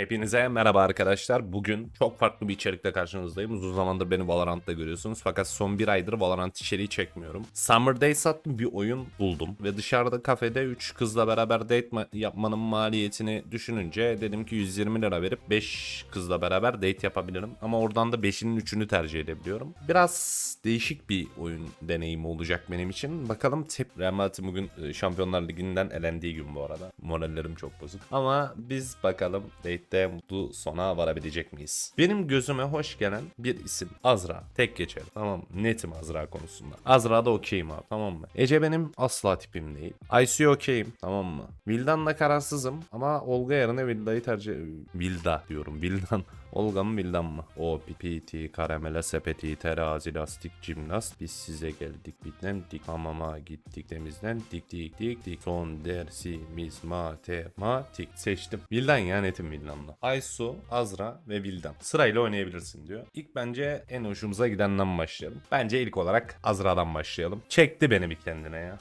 Hepinize merhaba arkadaşlar. Bugün çok farklı bir içerikle karşınızdayım. Uzun zamandır beni Valorant'ta görüyorsunuz. Fakat son bir aydır Valorant içeriği çekmiyorum. Summer Days adlı bir oyun buldum. Ve dışarıda kafede 3 kızla beraber date ma- yapmanın maliyetini düşününce dedim ki 120 lira verip 5 kızla beraber date yapabilirim. Ama oradan da 5'inin 3'ünü tercih edebiliyorum. Biraz değişik bir oyun deneyimi olacak benim için. Bakalım tep Real Madrid bugün e, Şampiyonlar Ligi'nden elendiği gün bu arada. Morallerim çok bozuk. Ama biz bakalım date'de mutlu sona varabilecek miyiz? Benim gözüme hoş gelen bir isim. Azra. Tek geçelim. Tamam? Netim Azra konusunda. Azra'da okeyim abi. Tamam mı? Ece benim asla tipim değil. IC okeyim. Tamam mı? Vildan'la kararsızım. Ama Olga yerine Vilda'yı tercih... Vilda diyorum. Vildan. Olga mı Vildan mı? O PT, karamele sepeti, terazi, lastik, jimnast. Biz size geldik bitlendik. Hamama gittik temizden dik dik dik. Son dersimiz matematik. Seçtim. Vildan ya netim Vildan'la. Aysu, Azra ve Vildan. Sırayla oynayabilirsin diyor. İlk bence en hoşumuza gidenden başlayalım. Bence ilk olarak Azra'dan başlayalım. Çekti beni bir kendine ya.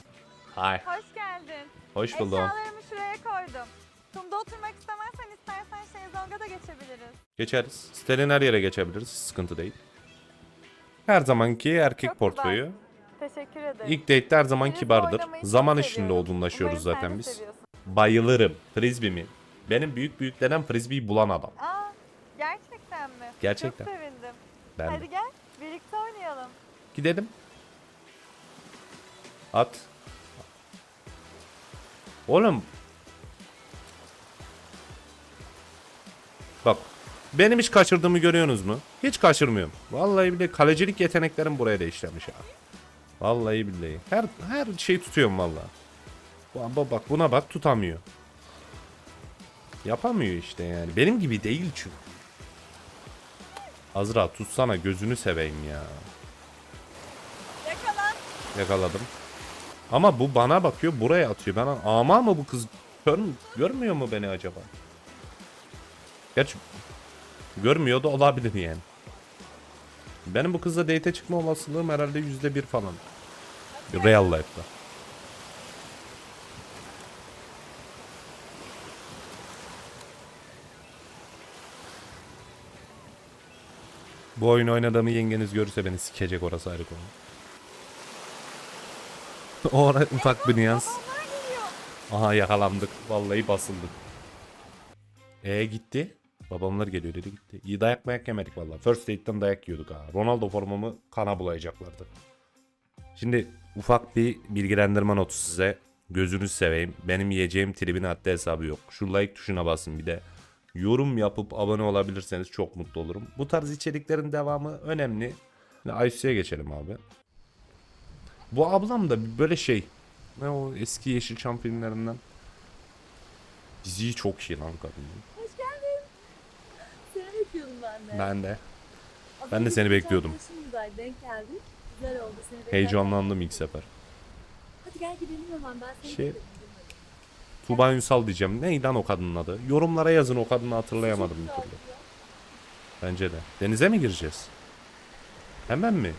Hay. Hoş geldin. Hoş buldum. Eşyalarımı şuraya koydum. Kumda oturmak istemezsen istersen şezlonga da geçebiliriz. Geçeriz. Sitenin her yere geçebiliriz. Sıkıntı değil. Her zamanki erkek Çok portföyü. Teşekkür ederim. İlk date'de her zaman Frisbee kibardır. Zaman seviyorum. içinde Umarım sen zaten de biz. seviyorsun. Bayılırım. Frisbee mi? Benim büyük büyük dedem frisbee'yi bulan adam. Aa, gerçekten mi? Gerçekten. Çok sevindim. Ben de. Hadi gel, birlikte oynayalım. Gidelim. At. Oğlum. Bak. Benim hiç kaçırdığımı görüyorsunuz mu? Hiç kaçırmıyorum. Vallahi bile kalecilik yeteneklerim buraya da işlemiş ha. Vallahi billahi. Her her şeyi tutuyorum vallahi. Bu- Bak buna bak tutamıyor. Yapamıyor işte yani. Benim gibi değil çünkü. Azra tutsana gözünü seveyim ya. Yakalan. Yakaladım. Ama bu bana bakıyor buraya atıyor. Ben ama mı bu kız gör, görmüyor mu beni acaba? Gerçi görmüyor da olabilir yani. Benim bu kızla date çıkma olasılığım herhalde yüzde bir falan. Real life'da. Bu oyunu oynadığımı yengeniz görürse beni sikecek orası ayrı konu. o ufak bir nüans. Aha yakalandık. Vallahi basıldık. E gitti. Babamlar geliyor dedi gitti. İyi dayak mayak yemedik valla. First date'den dayak yiyorduk ha. Ronaldo formamı kana bulayacaklardı. Şimdi ufak bir bilgilendirme notu size. Gözünüzü seveyim. Benim yiyeceğim tribin haddi hesabı yok. Şu like tuşuna basın bir de. Yorum yapıp abone olabilirseniz çok mutlu olurum. Bu tarz içeriklerin devamı önemli. Şimdi IC'ye geçelim abi. Bu ablam da böyle şey. Ne o eski Yeşilçam filmlerinden. Diziyi çok iyi lan kadın. Hoş geldin. Seni bekliyordum ben de. Ben de. Az ben de seni bekliyordum. denk geldik. Güzel oldu seni. Heyecanlandım ilk sefer. Hadi gel gidelim hemen ben seni Şey- bekledim. Tuğba Ünsal diyeceğim. Neydi lan o kadının adı? Yorumlara yazın o kadını hatırlayamadım bir türlü. Bence de. Denize mi gireceğiz? Hemen mi?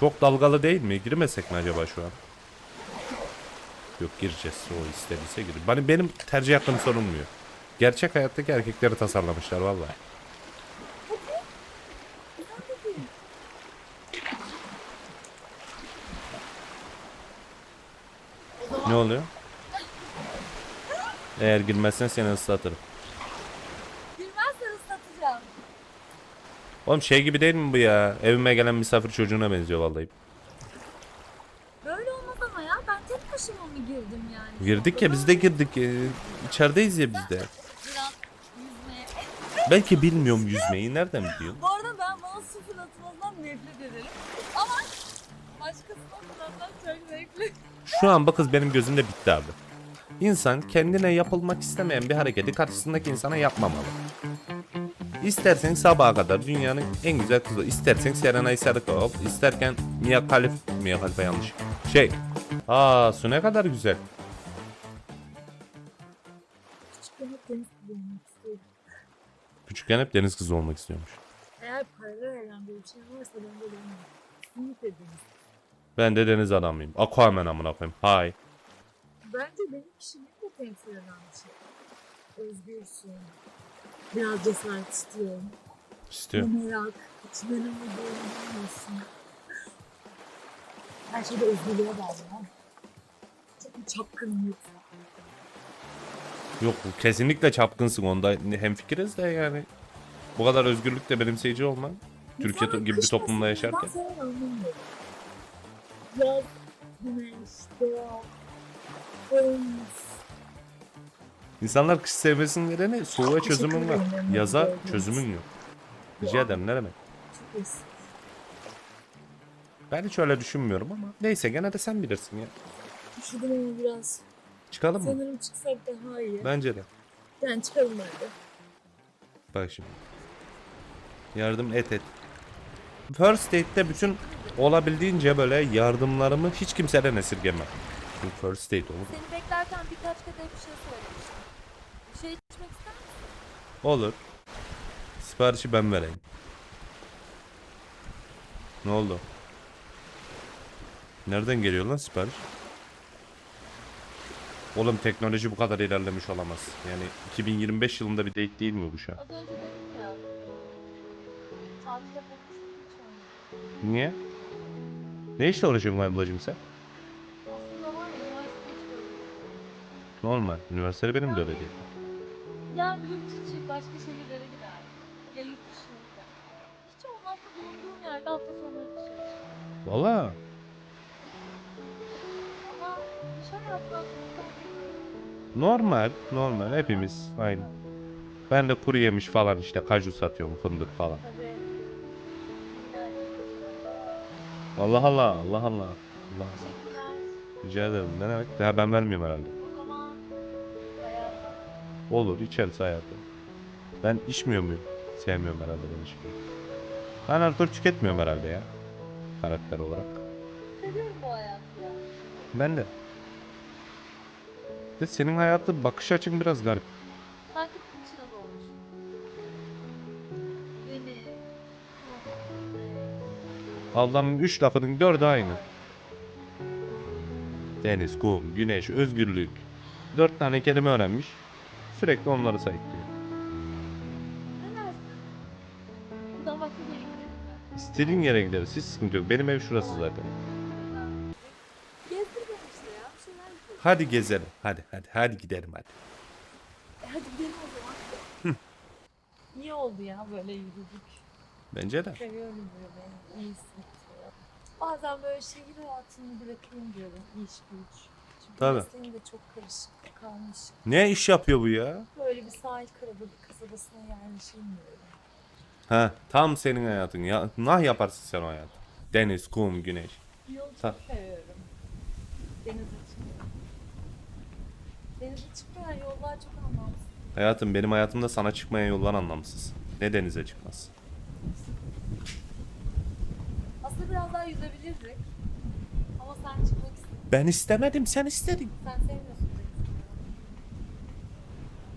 Çok dalgalı değil mi? Girmesek mi acaba şu an? Yok gireceğiz. O istediyse gir. Benim, benim tercih hakkım sorulmuyor. Gerçek hayattaki erkekleri tasarlamışlar vallahi. Ne oluyor? Eğer girmezsen seni ıslatırım. Girmezsen ıslatacağım. Oğlum şey gibi değil mi bu ya? Evime gelen misafir çocuğuna benziyor vallahi. Böyle olmaz ama ya ben tek başıma mı girdim yani? Girdik ya biz de girdik. Ee, içerideyiz ya biz de. Biraz yüzmeye. Belki bilmiyorum yüzmeyi. Nereden biliyorsun? Bu arada ben bana su fırlatmasından nefret ederim. Ama başkasına fırlatmak çok zevkli. Şu an bu kız benim gözümde bitti abi. İnsan kendine yapılmak istemeyen bir hareketi karşısındaki insana yapmamalı. İstersen sabaha kadar dünyanın en güzel kızı. İstersen Serenay Sarıkaya ol. İsterken Mia Khalif... Mia Khalifa yanlış. Şey. Aa su ne kadar güzel. Küçükken hep deniz kızı olmak istedim. Küçükken hep deniz kızı olmak istiyormuş. Eğer evren böyle bir şey varsa ben de olmam. Kesinlikle deniz. Ben de deniz adamıyım. Aquaman amına koyayım. Hay. Bence benim kişiliğimle temsil eden bir şey. özgürsün. Biraz cesaret istiyorum. İstiyorum. Bu merak, içinde ne olduğunu bilmiyorsun. Her şeyde özgürlüğe bağlı ya. Çok bir çapkınlık. Yok kesinlikle çapkınsın onda hemfikiriz de yani. Bu kadar özgürlükle benimseyici olman. Türkiye gibi bir toplumda mevsimini yaşarken. Ben seven anlamıyorum. Yaz, güneş, doğa. İnsanlar kış sevmesinin nedeni soğuğa çözümün var. Yaza çözümün yok. Rica ederim ne demek. Ben hiç öyle düşünmüyorum ama neyse gene de sen bilirsin ya. Üşüdüm ama biraz. Çıkalım mı? Sanırım çıksak daha iyi. Bence de. Yani çıkalım bence. Bak şimdi. Yardım et et. First date'te bütün olabildiğince böyle yardımlarımı hiç kimseden esirgemem. Çünkü first date olur. Seni beklerken birkaç kadeh bir şey söylemiştim. Bir şey içmek ister misin? Olur. Siparişi ben vereyim. Ne oldu? Nereden geliyor lan sipariş? Oğlum teknoloji bu kadar ilerlemiş olamaz. Yani 2025 yılında bir date değil mi bu şu an? Az önce dedim ya. Tatil yapmak hiç Niye? Ne işle uğraşıyorsun ablacığım sen? Aslında var ya üniversite. Normal. Üniversitede benim de öyle değil. Yani yurt içi başka şehirlere gider. Ya yurt dışına gider. Hiç olmazsa bulunduğum yerde hafta sonları dışarı çıkar. Valla. Ama dışarı yapmak Normal. Normal. Hepimiz aynı. Ben de kuru yemiş falan işte kaju satıyorum fındık falan. tabii. Allah Allah. Allah Allah. Allah. Rica ederim. Ne demek? Daha ben vermiyorum herhalde. Olur içeriz hayatım. Ben içmiyor muyum? Sevmiyorum herhalde ben içmeyi. Ben alkol tüketmiyorum herhalde ya. Karakter olarak. Seviyorum bu hayatı ya. Ben de. De senin hayatı bakış açın biraz garip. Allah'ın üç lafının dördü aynı. Deniz, kum, güneş, özgürlük. Dört tane kelime öğrenmiş. Sürekli onları sayıklıyor. İstediğin yere gideriz. Hiç sıkıntı yok. Benim ev şurası zaten. Hadi gezelim. Hadi hadi hadi gidelim hadi. Hadi gidelim o zaman. İyi oldu ya böyle yürüdük. Bence de. Seviyorum böyle. İyi hissettiriyor. Bazen böyle şehir hayatını bırakayım diyorum. İş güç. Çünkü Tabii. mesleğim de çok karışık, karmaşık. Ne iş yapıyor bu ya? Böyle bir sahil karabı kasabasına yerleşeyim diyorum. Ha, tam senin hayatın. Ya, nah yaparsın sen o hayatı. Deniz, kum, güneş. Yolu Ta- seviyorum. Denize çıkıyorum. Denize çıkmayan yollar çok anlamsız. Hayatım benim hayatımda sana çıkmayan yollar anlamsız. Ne denize çıkmaz. Aslında biraz daha yüzebilirdik. Ama sen çıkmak istedin. Ben istemedim sen istedin. Sen sevmiyorsun.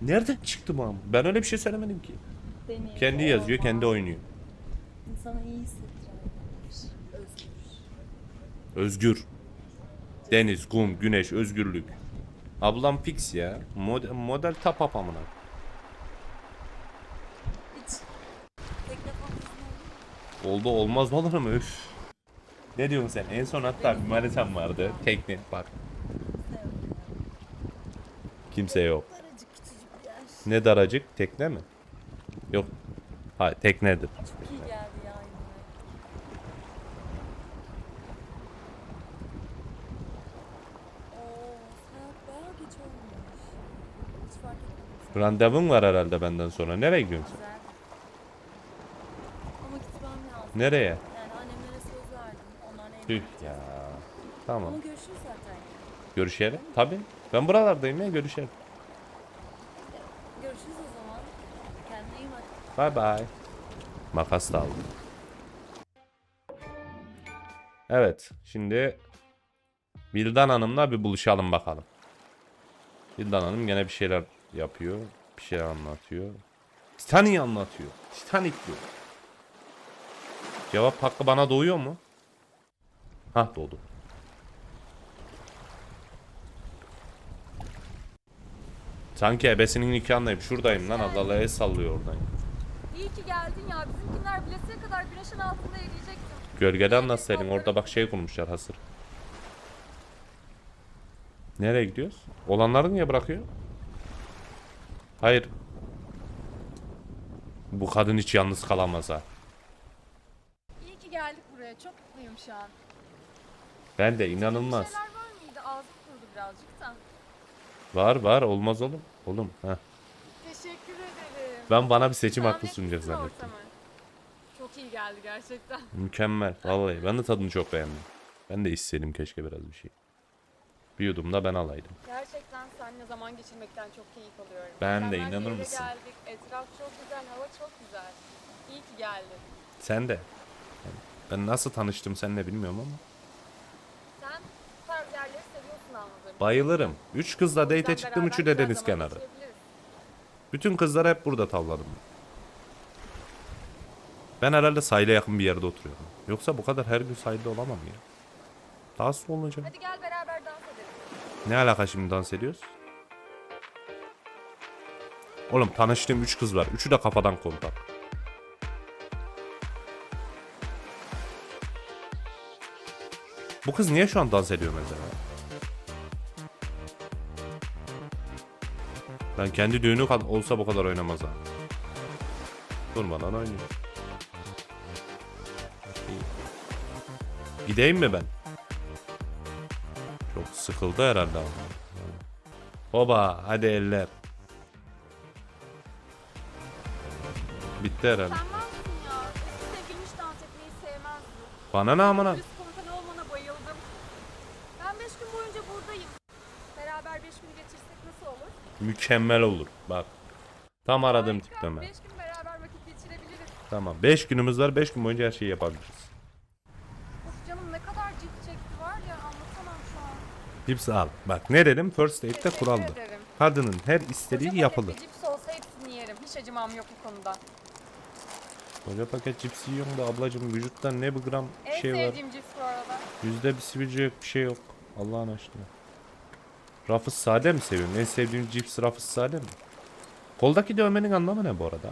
Nereden çıktı bu ama? Ben öyle bir şey söylemedim ki. Deniz, Kendi yazıyor, kendi oynuyor. İnsana iyi hissettiren yerler. Özgür. Özgür. Deniz, kum, güneş, özgürlük. Ablam fix ya. Model, model tap up amına. Hiç tekne falan Oldu olmaz olur mu? Üf. Ne diyorsun sen? En son hatta bir manitam vardı. Tekne bak. Kimse yok. Ne daracık? Tekne mi? Yok. Ha teknedir. Çok. Randevun var herhalde benden sonra. Nereye gidiyorsun? Güzel. Ama gitmem lazım. Nereye? Yani annemlere söz verdim. Onlar. Tüh ya. Tamam. Ama görüşürüz zaten. Görüşelim. Tabii. Ben buralardayım ya görüşelim. Görüşürüz o zaman. Kendine iyi bak. Bye bye. Makas da aldım. Evet. Şimdi Vildan Hanım'la bir buluşalım bakalım. Vildan Hanım gene bir şeyler yapıyor. Bir şeyler anlatıyor. Titanic anlatıyor. Titanic diyor. Cevap hakkı bana doğuyor mu? Hah doğdu. Sanki ebesinin nikahındayım. Şuradayım lan. Allah Allah el sallıyor oradan. İyi ki geldin ya. Bizimkiler bilesiye kadar güneşin altında eriyecektim. Gölgeden nasıl senin? Orada bak şey kurmuşlar hasır. Nereye gidiyoruz? Olanları niye bırakıyor? Hayır. Bu kadın hiç yalnız kalamaz ha. Ki geldik buraya. Çok mutluyum şu an. Ben de Bir inanılmaz. şeyler var mıydı? Ağzım kurudu birazcık da. Var var olmaz oğlum. Oğlum ha. Teşekkür ederim. Ben bana bir seçim hakkı etmişsin zannettim. ortamı. Çok iyi geldi gerçekten. Mükemmel. Vallahi ben de tadını çok beğendim. Ben de istedim keşke biraz bir şey. Bir yudum da ben alaydım. Gerçekten seninle zaman geçirmekten çok keyif alıyorum. Ben de, Mükemmel bir inanır yere mısın? Geldik. Etraf çok güzel, hava çok güzel. İyi ki geldin. Sen de. Ben nasıl tanıştım seninle bilmiyorum ama. Sen bu tarz yerleri seviyorsun anladığım. Bayılırım. Üç kızla date çıktım üçü de deniz kenarı. Bütün kızlar hep burada tavladım. Ben herhalde sahile yakın bir yerde oturuyorum. Yoksa bu kadar her gün sahilde olamam ya. Daha sonra olacak. Hadi gel beraber dans edelim. Ne alaka şimdi dans ediyoruz? Oğlum tanıştığım üç kız var. Üçü de kafadan kontak. Bu kız niye şu an dans ediyor mesela? Ben kendi düğünü olsa bu kadar oynamaz ha. Durmadan oynuyor. Gideyim mi ben? Çok sıkıldı herhalde ama. Baba hadi eller. Bitti herhalde. Bana ne amına? Polis komutanı olmana bayıldım. Ben beş gün boyunca buradayım. Beraber beş gün geçirsek nasıl olur? Mükemmel olur. Bak. Tam aradığım Harika. tipleme. Beş gün beraber vakit geçirebiliriz. Tamam. 5 günümüz var. 5 gün boyunca her şeyi yapabiliriz. Of canım ne kadar cilt çekti var ya anlatamam şu an. Cips al. Bak ne dedim? First date'de Teşekkür kuraldı. ederim. Kadının her istediği paket yapılır. bir cips olsa hepsini yerim. Hiç acımam yok bu konuda. Koca paket cips yiyorum da ablacım vücutta ne bir gram En şey var. sevdiğim cips bu arada. Yüzde bir sivilce yok bir şey yok. Allah'ın aşkına. Rafız sade mi seviyorsun? En sevdiğin cips rafız sade mi? Koldaki dövmenin anlamı ne bu arada?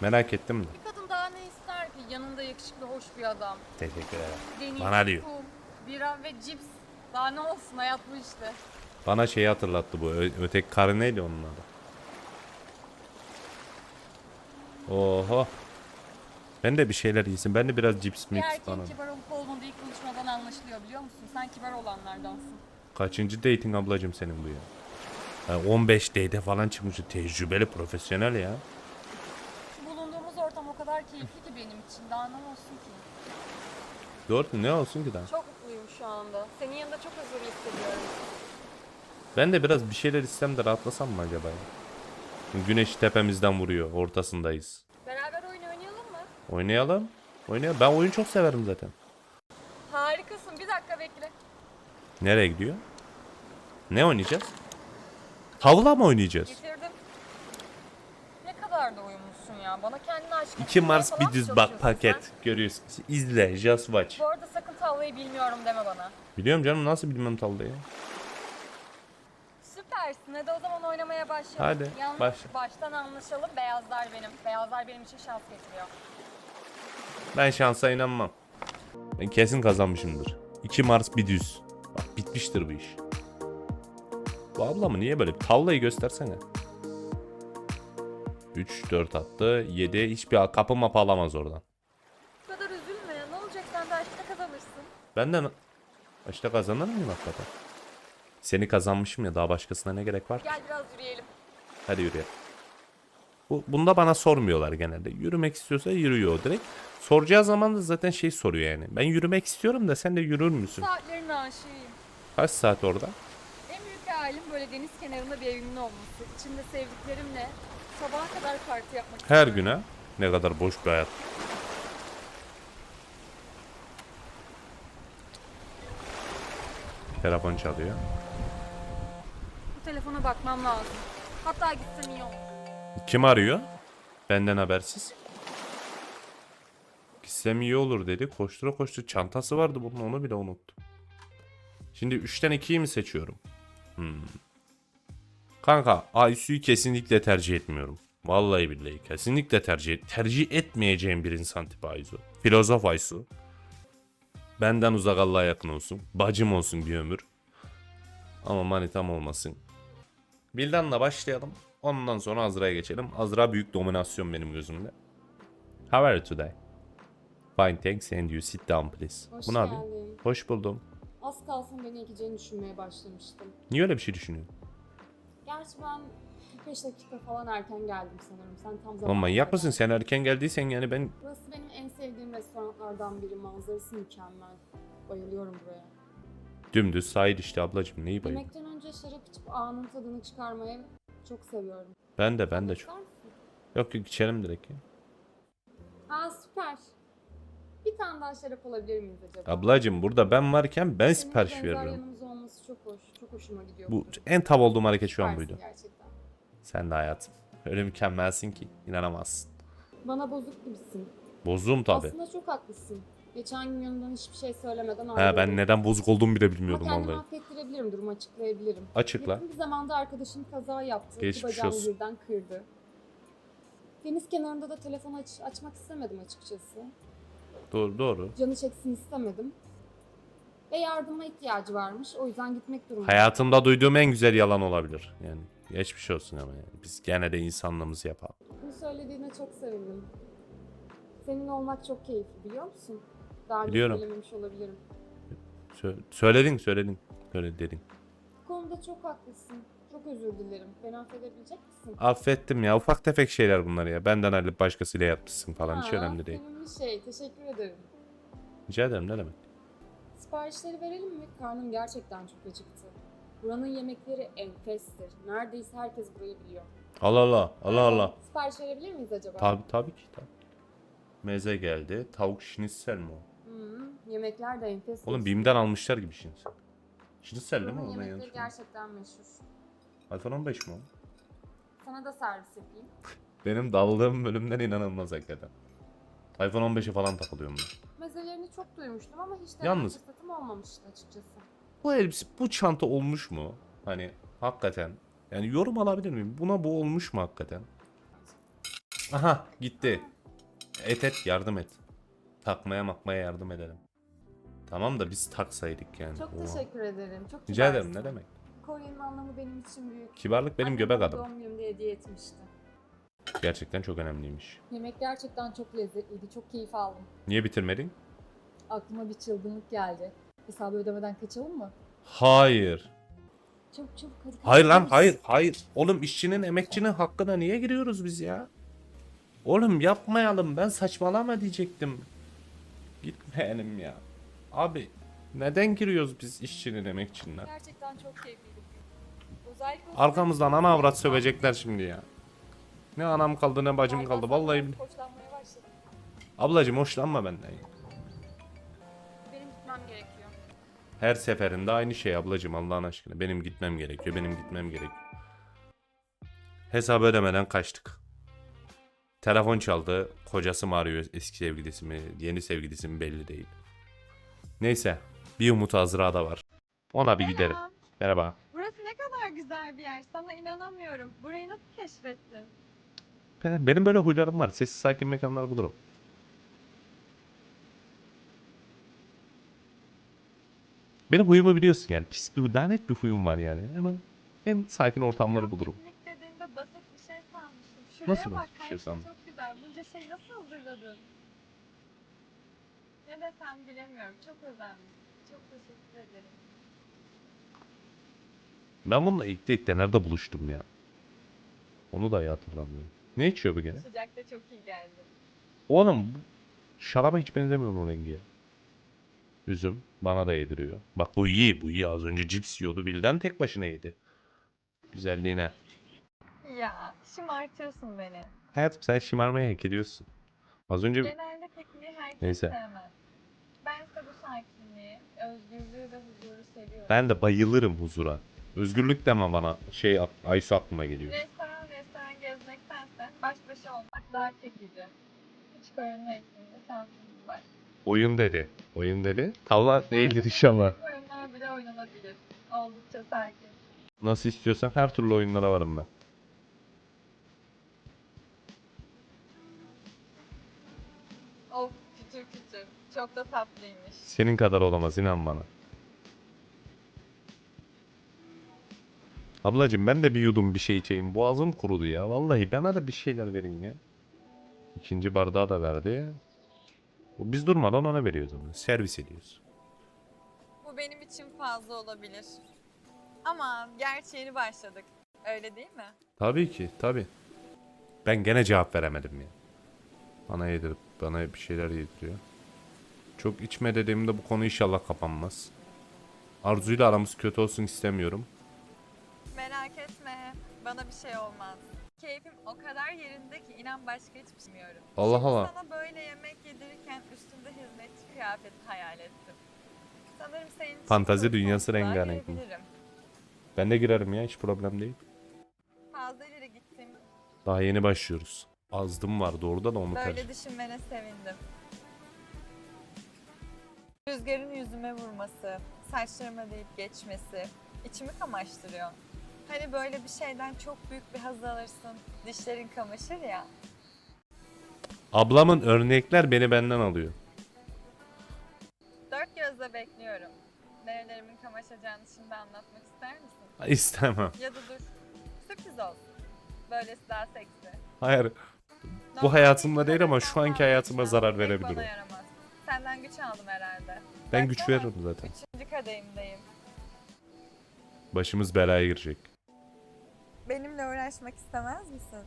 Merak ettim de. Bir kadın daha ne ister ki? Yanında yakışıklı hoş bir adam. Teşekkür ederim. Deniz, Bana diyor. kum, bira ve cips. Daha ne olsun hayat bu işte. Bana şeyi hatırlattı bu. Ö- öteki karı neydi onun adı? Oho. Ben de bir şeyler yesin. Ben de biraz cips Bir mix erkeğin falan. kibar olup olmadığı ilk konuşmadan anlaşılıyor biliyor musun? Sen kibar olanlardansın. Kaçıncı dating ablacım senin bu ya? Yani 15 date falan çıkmış. Tecrübeli profesyonel ya. Bulunduğumuz ortam o kadar keyifli ki benim için. Daha ne olsun ki? Doğru ne olsun ki daha? Çok mutluyum şu anda. Senin yanında çok huzurlu hissediyorum. Ben de biraz bir şeyler istem de rahatlasam mı acaba ya? Güneş tepemizden vuruyor. Ortasındayız. Beraber oyun oynayalım mı? Oynayalım. Oynayalım. Ben oyun çok severim zaten. Harikasın. Bir dakika bekle. Nereye gidiyor? Ne oynayacağız? Tavla mı oynayacağız? Getirdim. Ne kadar da uyumlusun ya. Bana kendini aşkın. 2 Mars bir düz bak paket. Görüyorsun. İzle. Just watch. Bu arada sakın tavlayı bilmiyorum deme bana. Biliyorum canım nasıl bilmem tavlayı. Süpersin. Hadi o zaman oynamaya başlayalım. Hadi, Yalnız başla. baştan anlaşalım. Beyazlar benim. Beyazlar benim için şans getiriyor. Ben şansa inanmam. Ben kesin kazanmışımdır. 2 Mars bir düz. Bak bitmiştir bu iş. Bu abla mı niye böyle? Tavlayı göstersene. 3 4 attı. 7 hiçbir kapı mapı alamaz oradan. Bu kadar üzülme ya. Ne olacak sen de aşkta kazanırsın. Benden işte kazanır mıyım hakikaten? Seni kazanmışım ya daha başkasına ne gerek var? ki? Gel biraz yürüyelim. Hadi yürüyelim. Bu, bunda bana sormuyorlar genelde. Yürümek istiyorsa yürüyor direkt. Soracağı zaman da zaten şey soruyor yani. Ben yürümek istiyorum da sen de yürür müsün? Saatlerin aşığıyım. Kaç saat orada? Hayalim böyle deniz kenarında bir evimin olması. İçinde sevdiklerimle sabaha kadar parti yapmak Her istiyorum. güne. Ne kadar boş bir hayat. Telefon çalıyor. Bu telefona bakmam lazım. Hatta gitsem iyi olur. Kim arıyor? Benden habersiz. Gitsem iyi olur dedi. Koştura koştu. Çantası vardı bunun onu bile unuttum. Şimdi 3'ten 2'yi mi seçiyorum? Hmm. Kanka Aysu'yu kesinlikle tercih etmiyorum. Vallahi billahi kesinlikle tercih tercih etmeyeceğim bir insan tipi Aysu. Filozof Aysu. Benden uzak Allah'a yakın olsun. Bacım olsun bir ömür. Ama manitam olmasın. Bildan'la başlayalım. Ondan sonra Azra'ya geçelim. Azra büyük dominasyon benim gözümde. How are you today? Fine thanks and you sit down please. Hoş Bu ne abi? Hoş buldum. Az kalsın beni ekeceğini düşünmeye başlamıştım. Niye öyle bir şey düşünüyorsun? Gerçi ben 45 dakika falan erken geldim sanırım. Sen tam Lan zamanında manyak mısın? Sen erken geldiysen yani ben Burası benim en sevdiğim restoranlardan biri. Manzarası mükemmel. Bayılıyorum buraya. dümdüz sahil işte ablacım neyi bayım? Yemekten önce şarap içip anın tadını çıkarmayı çok seviyorum. Ben de ben de çok. Yok yok içelim direkt ya. Aa süper. Bir tane daha şarap alabilir miyiz acaba? Ablacım burada ben varken ben Seninle sipariş benzer veriyorum. yanımız olması çok hoş. Çok hoşuma gidiyor. Bu en tav olduğum hareket şu an Süpersin buydu. Gerçekten. Sen de hayatım. Öyle mükemmelsin ki inanamazsın. Bana bozuk gibisin. Bozuğum tabi. Aslında çok haklısın. Geçen gün yanından hiçbir şey söylemeden He ayrıldım. ben neden bozuk olduğumu bile Ama bilmiyordum kendimi vallahi. affettirebilirim, durumu açıklayabilirim. Açıkla. Yakın bir zamanda arkadaşım kaza yaptı. İki Geçmiş bacağını olsun. birden kırdı. Deniz kenarında da telefon aç- açmak istemedim açıkçası. Doğru doğru. Canı çeksin istemedim. Ve yardıma ihtiyacı varmış. O yüzden gitmek durumunda. Hayatımda duyduğum en güzel yalan olabilir. Yani geçmiş olsun ama yani. Biz gene de insanlığımızı yapalım. Bunu söylediğine çok sevindim. Senin olmak çok keyifli biliyor musun? Daha önce Biliyorum. söylememiş olabilirim. Sö- söyledin söyledin. Öyle dedin. Bu konuda çok haklısın. Çok özür dilerim. Beni affedebilecek misin? Affettim ya ufak tefek şeyler bunlar ya. Benden ayrılıp başkasıyla yapmışsın falan hiç önemli değil. Önemli şey. Teşekkür ederim. Rica ederim ne demek. Siparişleri verelim mi? Karnım gerçekten çok acıktı. Buranın yemekleri enfestir. Neredeyse herkes burayı biliyor. Allah Allah Allah Allah. Sipariş verebilir miyiz acaba? Tabi tabii ki tabii. Meze geldi. Tavuk şinitsel mi o? Hı, yemekler de enfes. Oğlum BİM'den almışlar gibi şinitsel. Şinitsel değil mi Buranın yemekleri yanlış gerçekten meşhur. iPhone 15 mi o? Sana da servis yapayım. Benim daldığım bölümden inanılmaz hakikaten. iPhone 15'e falan takılıyorum ben. Mezelerini çok duymuştum ama hiç deneme Yalnız- fırsatım olmamıştı açıkçası. Bu elbise, bu çanta olmuş mu? Hani hakikaten. Yani yorum alabilir miyim? Buna bu olmuş mu hakikaten? Aha gitti. Et et yardım et. Takmaya makmaya yardım edelim. Tamam da biz taksaydık yani. Çok Oha. teşekkür ederim. Çok Rica ederim ne demek. Kolyenin anlamı benim için büyük. Kibarlık benim Annem göbek bana adım. Doğum günümde hediye etmişti. Gerçekten çok önemliymiş. Yemek gerçekten çok lezzetliydi. Çok keyif aldım. Niye bitirmedin? Aklıma bir çılgınlık geldi. Hesabı ödemeden kaçalım mı? Hayır. Çabuk çabuk hadi. Hayır lan kaçalım. hayır hayır. Oğlum işçinin emekçinin hakkına niye giriyoruz biz ya? Oğlum yapmayalım ben saçmalama diyecektim. Gitmeyelim ya. Abi neden giriyoruz biz işçinin emekçinden? Gerçekten çok keyifliydi. Arkamızdan ana avrat sövecekler şimdi ya. Ne anam kaldı ne bacım kaldı vallahi. Ablacım hoşlanma benden ya. Benim gitmem gerekiyor. Her seferinde aynı şey ablacım Allah'ın aşkına. Benim gitmem gerekiyor benim gitmem gerekiyor. Hesabı ödemeden kaçtık. Telefon çaldı. Kocası mı arıyor eski sevgilisi mi yeni sevgilisi mi belli değil. Neyse bir umut Azra'da var. Ona bir giderim. Selam. Merhaba. Güzel bir yer. Sana inanamıyorum. Burayı nasıl keşfettin? Ben- Benim böyle huylarım var. Sessiz sakin mekanlar bulurum. Benim huyumu biliyorsun yani. Pis bir lanet bir huyum var yani. Ama en sakin ortamları bulurum. Piknik dediğinde basit bir şey sanmıştım. Şuraya Nasıl bak. basit bir şey sandın? Çok güzel. Bunca şey nasıl hazırladın? Ne desem bilemiyorum. Çok özendim. Çok teşekkür ederim. Ben bununla ilk date'de nerede buluştum ya? Onu da iyi hatırlamıyorum. Ne içiyor bu gene? Sıcakta çok iyi geldi. Oğlum bu şaraba hiç benzemiyor onun rengi ya. Üzüm bana da yediriyor. Bak bu iyi bu iyi az önce cips yiyordu bilden tek başına yedi. Güzelliğine. Ya şımartıyorsun beni. Hayatım sen şımarmaya hak ediyorsun. Az önce Genelde tekniği herkes Neyse. sevmez. Ben ise bu sakinliği, özgürlüğü ve huzuru seviyorum. ben de bayılırım huzura. Özgürlük deme bana şey Aysu aklıma geliyor. Restoran restoran gezmektense baş başa olmak daha çekici. Hiç görünme eğitiminde şansımız var. Oyun dedi. Oyun dedi. Tavla değildir inşallah. Oyunlar bile oynanabilir. Oldukça sakin. Nasıl istiyorsan her türlü oyunlara varım ben. Of küçük küçük. Çok da tatlıymış. Senin kadar olamaz inan bana. Ablacım ben de bir yudum bir şey içeyim. Boğazım kurudu ya. Vallahi bana da bir şeyler verin ya. İkinci bardağı da verdi. Biz durmadan ona veriyoruz onu. Servis ediyoruz. Bu benim için fazla olabilir. Ama gerçi yeni başladık. Öyle değil mi? Tabii ki tabii. Ben gene cevap veremedim ya. Bana yedirip bana bir şeyler yediriyor. Çok içme dediğimde bu konu inşallah kapanmaz. Arzu'yla aramız kötü olsun istemiyorum. Merak etme. Bana bir şey olmaz. Keyfim o kadar yerinde ki inan başka hiçbir şey bilmiyorum. Allah Allah. sana böyle yemek yedirirken üstünde hizmetçi kıyafeti hayal ettim. Sanırım senin için Fantazi çok dünyası rengarenk mi? girebilirim. Ben de girerim ya hiç problem değil. Fazla ileri gittim. Daha yeni başlıyoruz. Azdım vardı orada da onu Böyle düşünmene sevindim. Rüzgarın yüzüme vurması, saçlarıma deyip geçmesi içimi kamaştırıyor. Hani böyle bir şeyden çok büyük bir haz alırsın, dişlerin kamaşır ya. Ablamın örnekler beni benden alıyor. Dört gözle bekliyorum. Nerelerimin kamaşacağını şimdi anlatmak ister misin? İstemem. Ya da dur, sürpriz olsun. Böylesi daha seksi. Hayır. Bu hayatımda değil ama şu anki hayatıma zarar verebilir Bana yaramaz. Senden güç aldım herhalde. Ben güç Baksana, veririm zaten. Üçüncü kadehimdeyim. Başımız belaya girecek. Benimle uğraşmak istemez misin?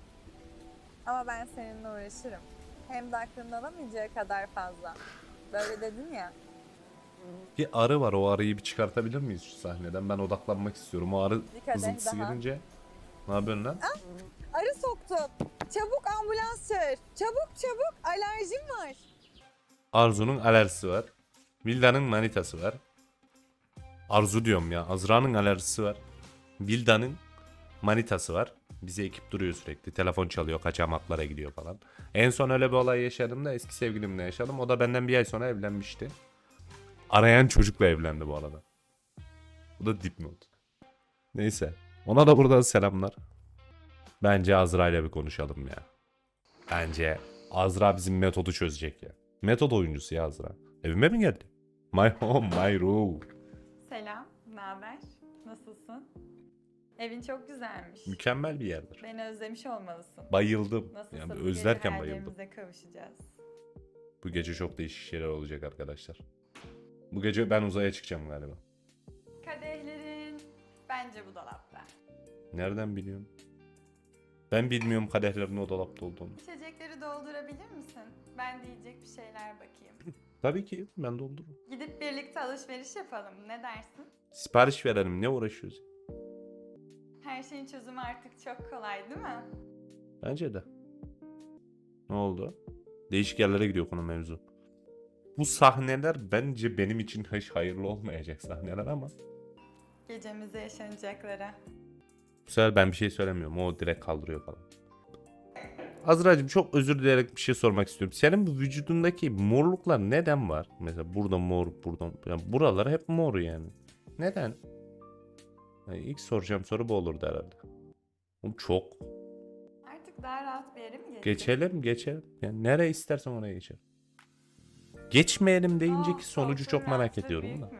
Ama ben seninle uğraşırım. Hem de aklında alamayacağı kadar fazla. Böyle dedin ya. Bir arı var o arıyı bir çıkartabilir miyiz şu sahneden? Ben odaklanmak istiyorum. O arı vızıltısı daha. gelince. Ne yapıyorsun lan? Arı soktum. Çabuk ambulans çağır. Çabuk çabuk alerjim var. Arzu'nun alerjisi var. Vilda'nın manitası var. Arzu diyorum ya. Azra'nın alerjisi var. Vilda'nın manitası var. Bizi ekip duruyor sürekli. Telefon çalıyor, kaçamaklara gidiyor falan. En son öyle bir olay yaşadım da eski sevgilimle yaşadım. O da benden bir ay sonra evlenmişti. Arayan çocukla evlendi bu arada. Bu da dipnot. Neyse. Ona da buradan selamlar. Bence Azra ile bir konuşalım ya. Bence Azra bizim metodu çözecek ya. Metod oyuncusu ya Azra. Evime mi geldi? My home, my room. Selam, ne haber? Evin çok güzelmiş. Mükemmel bir yerdir. Beni özlemiş olmalısın. Bayıldım. Nasılsa Yani bu gece özlerken bayıldım. hayallerimize kavuşacağız. Bu gece çok değişik şeyler olacak arkadaşlar. Bu gece ben uzaya çıkacağım galiba. Kadehlerin bence bu dolapta. Nereden biliyorsun? Ben bilmiyorum kadehlerin o dolapta olduğunu. İçecekleri doldurabilir misin? Ben de yiyecek bir şeyler bakayım. Tabii ki ben doldururum. Gidip birlikte alışveriş yapalım. Ne dersin? Sipariş verelim ne uğraşıyoruz? Her şeyin çözümü artık çok kolay değil mi? Bence de. Ne oldu? Değişik yerlere gidiyor konu mevzu. Bu sahneler bence benim için hiç hayırlı olmayacak sahneler ama. Gecemize yaşanacaklara. Bu sefer ben bir şey söylemiyorum. O direkt kaldırıyor falan. Azra'cığım çok özür dileyerek bir şey sormak istiyorum. Senin bu vücudundaki morluklar neden var? Mesela burada mor, burada... Yani buralar hep mor yani. Neden? Yani ilk soracağım soru bu olurdu herhalde. Oğlum çok. Artık daha rahat bir yere mi geçtik? Geçelim geçelim. Yani nereye istersen oraya geçelim. Geçmeyelim deyince ki sonucu çok merak ediyorum da.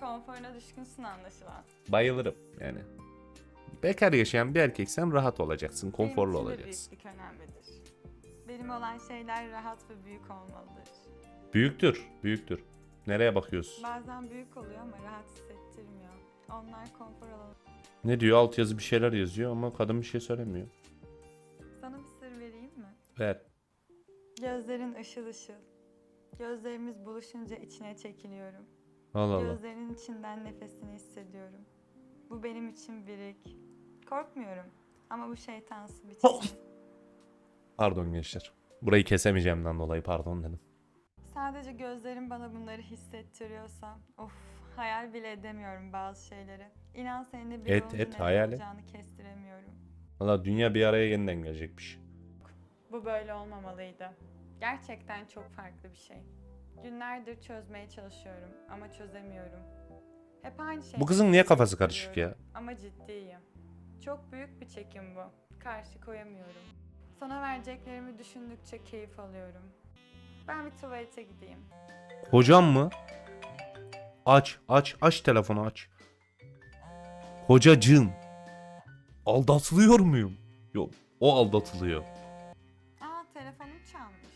Konforuna düşkünsün anlaşılan. Bayılırım yani. Bekar yaşayan bir erkeksen rahat olacaksın, konforlu Benim için de olacaksın. büyüklük önemlidir. Benim olan şeyler rahat ve büyük olmalıdır. Büyüktür, büyüktür. Nereye bakıyorsun? Bazen büyük oluyor ama rahat hissettirmiyor. Onlar konfor alanı. Ne diyor? Altyazı bir şeyler yazıyor ama kadın bir şey söylemiyor. Sana bir sır vereyim mi? Ver. Gözlerin ışıl ışıl. Gözlerimiz buluşunca içine çekiliyorum. Allah Allah. Gözlerinin içinden nefesini hissediyorum. Bu benim için birik. Korkmuyorum. Ama bu şeytansı bir çizim. Pardon gençler. Burayı kesemeyeceğimden dolayı pardon dedim. Sadece gözlerim bana bunları hissettiriyorsa, of hayal bile edemiyorum bazı şeyleri. İnan seninle bir Et, et, hayal et. olacağını kestiremiyorum. Valla dünya bir araya yeniden gelecekmiş. Bu böyle olmamalıydı. Gerçekten çok farklı bir şey. Günlerdir çözmeye çalışıyorum ama çözemiyorum. Hep aynı şey. Bu kızın niye kafası karışık ya? Ama ciddiyim. Çok büyük bir çekim bu. Karşı koyamıyorum. Sana vereceklerimi düşündükçe keyif alıyorum. Ben bir tuvalete gideyim. Hocam mı? Aç, aç, aç telefonu aç. Hocacığım. Aldatılıyor muyum? Yok, o aldatılıyor. Aa telefonum çalmış.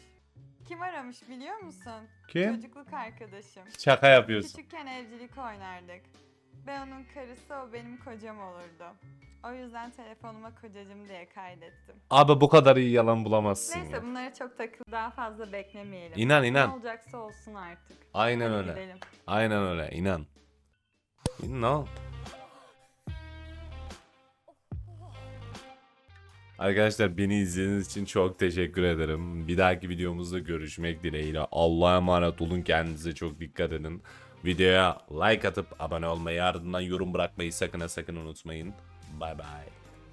Kim aramış biliyor musun? Kim? Çocukluk arkadaşım. Şaka yapıyorsun. Küçükken evcilik oynardık. Ben onun karısı, o benim kocam olurdu. O yüzden telefonuma kocacım diye kaydettim. Abi bu kadar iyi yalan bulamazsın Neyse ya. bunlara çok takıl daha fazla beklemeyelim. İnan, inan. Ne olacaksa olsun artık. Aynen Hadi öyle. gidelim. Aynen öyle, inan. İnan. Arkadaşlar beni izlediğiniz için çok teşekkür ederim. Bir dahaki videomuzda görüşmek dileğiyle. Allah'a emanet olun. Kendinize çok dikkat edin. Videoya like atıp abone olmayı ardından yorum bırakmayı sakın ha sakın unutmayın. Bye bye.